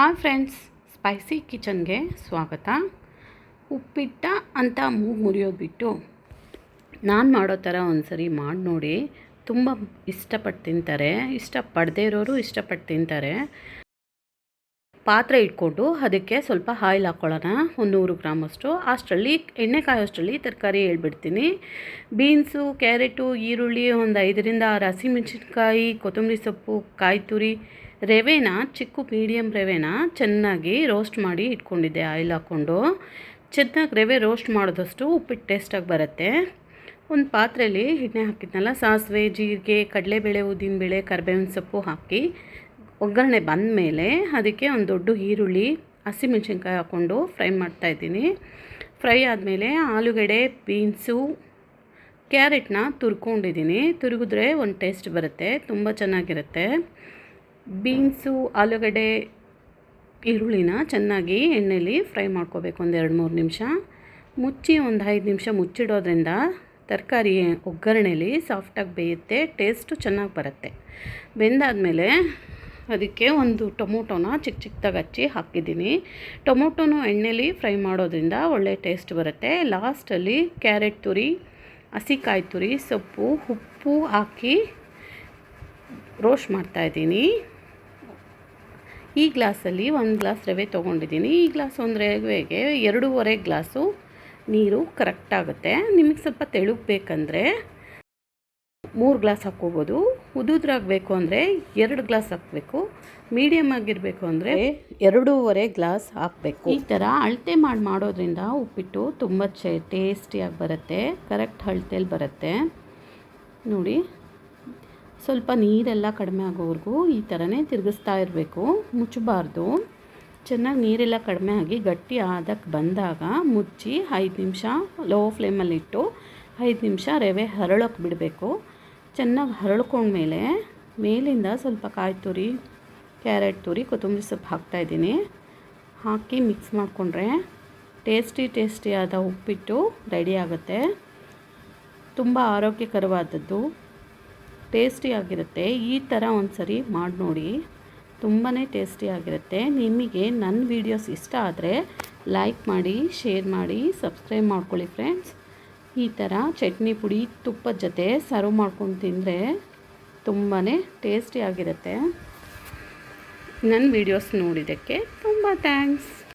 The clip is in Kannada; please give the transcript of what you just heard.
ಹಾಯ್ ಫ್ರೆಂಡ್ಸ್, ಸ್ಪೈಸಿ ಕಿಚನ್ಗೆ ಸ್ವಾಗತ. ಉಪ್ಪಿಟ್ಟ ಅಂತ ಮೂಗು ಮುರಿಯೋದು ಬಿಟ್ಟು ನಾನು ಮಾಡೋ ಥರ ಒಂದ್ಸರಿ ಮಾಡಿ ನೋಡಿ. ತುಂಬ ಇಷ್ಟಪಟ್ಟು ತಿಂತಾರೆ. ಇಷ್ಟಪಡದೇ ಇರೋರು ಇಷ್ಟಪಟ್ಟು ತಿಂತಾರೆ. ಪಾತ್ರೆ ಇಟ್ಕೊಂಡು ಅದಕ್ಕೆ ಸ್ವಲ್ಪ ಆಯಿಲ್ ಹಾಕ್ಕೊಳ್ಳೋಣ. ಒಂದು ನೂರು ಗ್ರಾಮಷ್ಟು ಅಷ್ಟರಲ್ಲಿ ಎಣ್ಣೆ ಕಾಯೋಷ್ಟರಲ್ಲಿ ತರಕಾರಿ ಹೇಳ್ಬಿಡ್ತೀನಿ. ಬೀನ್ಸು, ಕ್ಯಾರೆಟು, ಈರುಳ್ಳಿ ಒಂದು ಐದರಿಂದ ಆರು ಹಸಿಮೆಣಸಿನ್ಕಾಯಿ, ಕೊತ್ತಂಬರಿ ಸೊಪ್ಪು ಕಾಯಿ ತುರಿ ರವೆನ, ಚಿಕ್ಕ ಮೀಡಿಯಮ್ ರವೆನ ಚೆನ್ನಾಗಿ ರೋಸ್ಟ್ ಮಾಡಿ ಇಟ್ಕೊಂಡಿದ್ದೆ ಆಯಿಲ್ ಹಾಕ್ಕೊಂಡು. ಚೆನ್ನಾಗಿ ರವೆ ರೋಸ್ಟ್ ಮಾಡಿದಷ್ಟು ಉಪ್ಪಿಟ್ಟು ಟೇಸ್ಟಾಗಿ ಬರುತ್ತೆ. ಒಂದು ಪಾತ್ರೆಯಲ್ಲಿ ಎಣ್ಣೆ ಹಾಕಿದ್ನಲ್ಲ, ಸಾಸಿವೆ, ಜೀರಿಗೆ, ಕಡಲೆಬೇಳೆ, ಉದ್ದಿನಬೇಳೆ, ಕರ್ಬೇವಿನ ಸೊಪ್ಪು ಹಾಕಿ ಒಗ್ಗರಣೆ ಬಂದ ಮೇಲೆ ಅದಕ್ಕೆ ಒಂದು ದೊಡ್ಡ ಈರುಳ್ಳಿ ಹಸಿಮೆಣ್ಸಿನ್ಕಾಯಿ ಹಾಕ್ಕೊಂಡು ಫ್ರೈ ಮಾಡ್ತಾಯಿದ್ದೀನಿ ಫ್ರೈ ಆದಮೇಲೆ ಆಲೂಗಡ್ಡೆ, ಬೀನ್ಸು, ಕ್ಯಾರೆಟ್ನ ತುರ್ಕೊಂಡಿದ್ದೀನಿ. ತುರಿಗಿದ್ರೆ ಒಂದು ಟೇಸ್ಟ್ ಬರುತ್ತೆ, ತುಂಬ ಚೆನ್ನಾಗಿರುತ್ತೆ. ಬೀನ್ಸು, ಆಲೂಗಡ್ಡೆ, ಈರುಳ್ಳಿನ ಚೆನ್ನಾಗಿ ಎಣ್ಣೆಲಿ ಫ್ರೈ ಮಾಡ್ಕೋಬೇಕು ಒಂದು ಎರಡು ಮೂರು ನಿಮಿಷ. ಮುಚ್ಚಿ ಒಂದು ಐದು ನಿಮಿಷ ಮುಚ್ಚಿಡೋದ್ರಿಂದ ತರಕಾರಿ ಒಗ್ಗರಣೆಲಿ ಸಾಫ್ಟಾಗಿ ಬೇಯುತ್ತೆ, ಟೇಸ್ಟು ಚೆನ್ನಾಗಿ ಬರುತ್ತೆ. ಬೆಂದಾದಮೇಲೆ ಅದಕ್ಕೆ ಒಂದು ಟೊಮೊಟೊನ ಚಿಕ್ಕ ಚಿಕ್ಕದಾಗಿ ಹಚ್ಚಿ ಹಾಕಿದ್ದೀನಿ. ಟೊಮೊಟೊನು ಎಣ್ಣೆಲಿ ಫ್ರೈ ಮಾಡೋದ್ರಿಂದ ಒಳ್ಳೆ ಟೇಸ್ಟ್ ಬರುತ್ತೆ. ಲಾಸ್ಟಲ್ಲಿ ಕ್ಯಾರೆಟ್ ತುರಿ, ಹಸಿಕಾಯಿ ತುರಿ, ಸೊಪ್ಪು, ಉಪ್ಪು ಹಾಕಿ ರೋಸ್ಟ್ ಮಾಡ್ತಾಯಿದ್ದೀನಿ ಈ ಗ್ಲಾಸಲ್ಲಿ ಒಂದು ಗ್ಲಾಸ್ ರವೆ ತೊಗೊಂಡಿದ್ದೀನಿ. ಈ ಗ್ಲಾಸ್ ಒಂದು ರವೆಗೆ ಎರಡೂವರೆ ಗ್ಲಾಸು ನೀರು ಕರೆಕ್ಟಾಗುತ್ತೆ ನಿಮಗೆ ಸ್ವಲ್ಪ ತೆಳುಗೆ ಬೇಕಂದರೆ ಮೂರು ಗ್ಲಾಸ್ ಹಾಕ್ಕೋಬೋದು. ಉದುದ್ರಾಗಬೇಕು ಅಂದರೆ ಎರಡು ಗ್ಲಾಸ್ ಹಾಕಬೇಕು. ಮೀಡಿಯಮ್ ಆಗಿರಬೇಕು ಅಂದರೆ ಎರಡೂವರೆ ಗ್ಲಾಸ್ ಹಾಕಬೇಕು. ಈ ಥರ ಅಳತೆ ಮಾಡಿ ಮಾಡೋದ್ರಿಂದ ಉಪ್ಪಿಟ್ಟು ತುಂಬ ಚೆ, ಟೇಸ್ಟಿಯಾಗಿ ಬರುತ್ತೆ, ಕರೆಕ್ಟ್ ಅಳತೆಯಲ್ಲಿ ಬರುತ್ತೆ. ನೋಡಿ, ಸ್ವಲ್ಪ ನೀರೆಲ್ಲ ಕಡಿಮೆ ಆಗೋವರೆಗೂ ಈ ಥರನೇ ತಿರುಗಿಸ್ತಾ ಇರಬೇಕು. ಮುಚ್ಚಬಾರ್ದು. ಚೆನ್ನಾಗಿ ನೀರೆಲ್ಲ ಕಡಿಮೆ ಆಗಿ ಗಟ್ಟಿ ಆದಕ್ಕೆ ಬಂದಾಗ ಮುಚ್ಚಿ ಐದು ನಿಮಿಷ ಲೋ ಫ್ಲೇಮಲ್ಲಿಟ್ಟು ಐದು ನಿಮಿಷ ರವೆ ಹರಳೋಕೆ ಬಿಡಬೇಕು. ಚೆನ್ನಾಗಿ ಹರಳ್ಕೊಂಡ್ಮೇಲೆ ಮೇಲಿಂದ ಸ್ವಲ್ಪ ಕಾಯಿ ತುರಿ, ಕ್ಯಾರೆಟ್ ತುರಿ, ಕೊತ್ತಂಬರಿ ಸೊಪ್ಪು ಹಾಕ್ತಾಯಿದ್ದೀನಿ ಹಾಕಿ ಮಿಕ್ಸ್ ಮಾಡಿಕೊಂಡ್ರೆ ಟೇಸ್ಟಿ ಟೇಸ್ಟಿಯಾದ ಉಪ್ಪಿಟ್ಟು ರೆಡಿ ಆಗುತ್ತೆ. ತುಂಬ ಆರೋಗ್ಯಕರವಾದದ್ದು ಟೇಸ್ಟಿಯಾಗಿರುತ್ತೆ ಈ ಥರ ಒಂದು ಸರಿ ಮಾಡಿ ನೋಡಿ. ತುಂಬಾ ಟೇಸ್ಟಿಯಾಗಿರುತ್ತೆ ನಿಮಗೆ ನನ್ನ ವೀಡಿಯೋಸ್ ಇಷ್ಟ ಆದರೆ ಲೈಕ್ ಮಾಡಿ ಶೇರ್ ಮಾಡಿ ಸಬ್ಸ್ಕ್ರೈಬ್ ಮಾಡ್ಕೊಳ್ಳಿ ಫ್ರೆಂಡ್ಸ್ ಈ ಥರ ಚಟ್ನಿ ಪುಡಿ, ತುಪ್ಪದ ಜೊತೆ ಸರ್ವ್ ಮಾಡ್ಕೊಂಡು ತಿಂದರೆ ತುಂಬಾ ಟೇಸ್ಟಿಯಾಗಿರುತ್ತೆ ನನ್ನ ವೀಡಿಯೋಸ್ ನೋಡಿದ್ದಕ್ಕೆ ತುಂಬ ಥ್ಯಾಂಕ್ಸ್